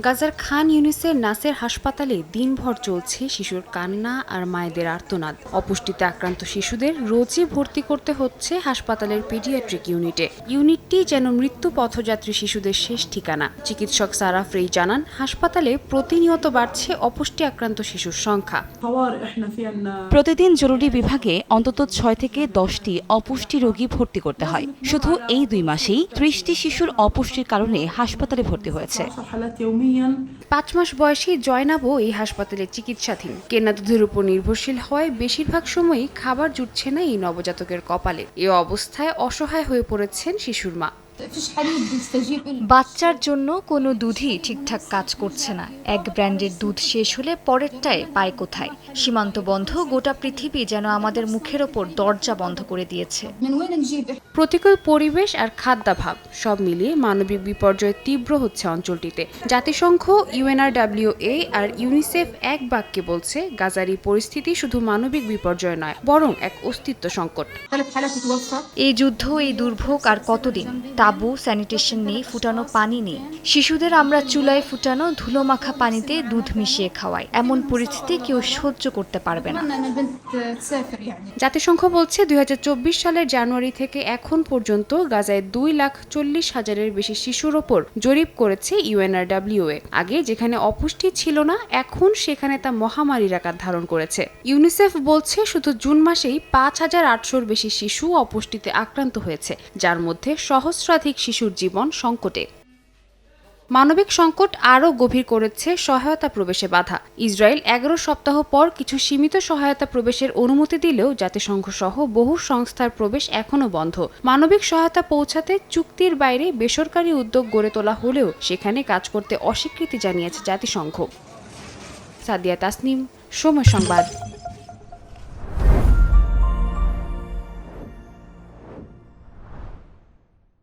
গাজার খান ইউনিসের নাসের হাসপাতালে দিনভর চলছে শিশুর কান্না আর মায়েদের আর্তনাদ। অপুষ্টিতে আক্রান্ত শিশুদের রোজই ভর্তি করতে হচ্ছে হাসপাতালের পিডিয়াট্রিক ইউনিটে। ইউনিটটি যেন মৃত্যু পথযাত্রী শিশুদের শেষ ঠিকানা। চিকিৎসক সারা ফ্রেই জানান হাসপাতালে প্রতিনিয়ত বাড়ছে অপুষ্টি আক্রান্ত শিশুর সংখ্যা। প্রতিদিন জরুরি বিভাগে অন্তত ছয় থেকে দশটি অপুষ্টি রোগী ভর্তি করতে হয়। শুধু এই দুই মাসেই ত্রিশটি শিশুর অপুষ্টির কারণে হাসপাতালে ভর্তি হয়েছে। ইউনিয়ন? পাঁচ মাস বয়সী জয়নাবও এই হাসপাতালে চিকিৎসাধীন। কেনা দুধের উপর নির্ভরশীল হওয়ায় বেশিরভাগ সময়ই খাবার জুটছে না এই নবজাতকের কপালে। এ অবস্থায় অসহায় হয়ে পড়েছেন শিশুর মা। বাচ্চার জন্য কোনো দুধই ঠিকঠাক কাজ করছে না। এক ব্র্যান্ডের দুধ শেষ হলে পরেরটায় পায় কোথায়? সীমান্ত বন্ধ, গোটা পৃথিবী যেন আমাদের মুখের ওপর দরজা বন্ধ করে দিয়েছে। প্রতিকূল পরিবেশ আর খাদ্যাভাব, সব মিলিয়ে মানবিক বিপর্যয় তীব্র হচ্ছে অঞ্চলটিতে। জাতিসংঘ ইউএনআরডাব্লিউএ আর ইউনিসেফ এক বাক্যে বলছে গাজার এই পরিস্থিতি শুধু মানবিক বিপর্যয় নয়, বরং এক অস্তিত্ব সংকট। এই যুদ্ধ, এই দুর্ভোগ আর কতদিন? তা সাবু স্যানিটেশন নেই ফুটানো পানি নেই শিশুদের আমরা চুলায় ফুটানো ধুলো মাখা পানিতে দুধ মিশিয়ে খাওয়াই। এমন পরিস্থিতি কেউ সহ্য করতে পারবে না। জাতিসংঘ বলছে, দুই সালের জানুয়ারি থেকে এখন পর্যন্ত গাজায় দুই লাখ চল্লিশ হাজারের বেশি শিশুর ওপর জরিপ করেছে ইউএনআরডাব্লিউ এ। আগে যেখানে অপুষ্টি ছিল না, এখন সেখানে তা মহামারীর আকার ধারণ করেছে। ইউনিসেফ বলছে, শুধু জুন মাসেই পাঁচ হাজার আটশোর বেশি শিশু অপুষ্টিতে আক্রান্ত হয়েছে, যার মধ্যে সহস্রাধিক শিশুর জীবন সংকটে। মানবিক সংকট আরও গভীর করেছে সহায়তা প্রবেশে বাধা। ইসরায়েল এগারো সপ্তাহ পর কিছু সীমিত সহায়তা প্রবেশের অনুমতি দিলেও জাতিসংঘ সহ বহু সংস্থার প্রবেশ এখনও বন্ধ। মানবিক সহায়তা পৌঁছাতে চুক্তির বাইরে বেসরকারি উদ্যোগ গড়ে তোলা হলেও সেখানে কাজ করতে অস্বীকৃতি জানিয়েছে জাতিসংঘ। সাদিয়া তাসনিম, সময় সংবাদ।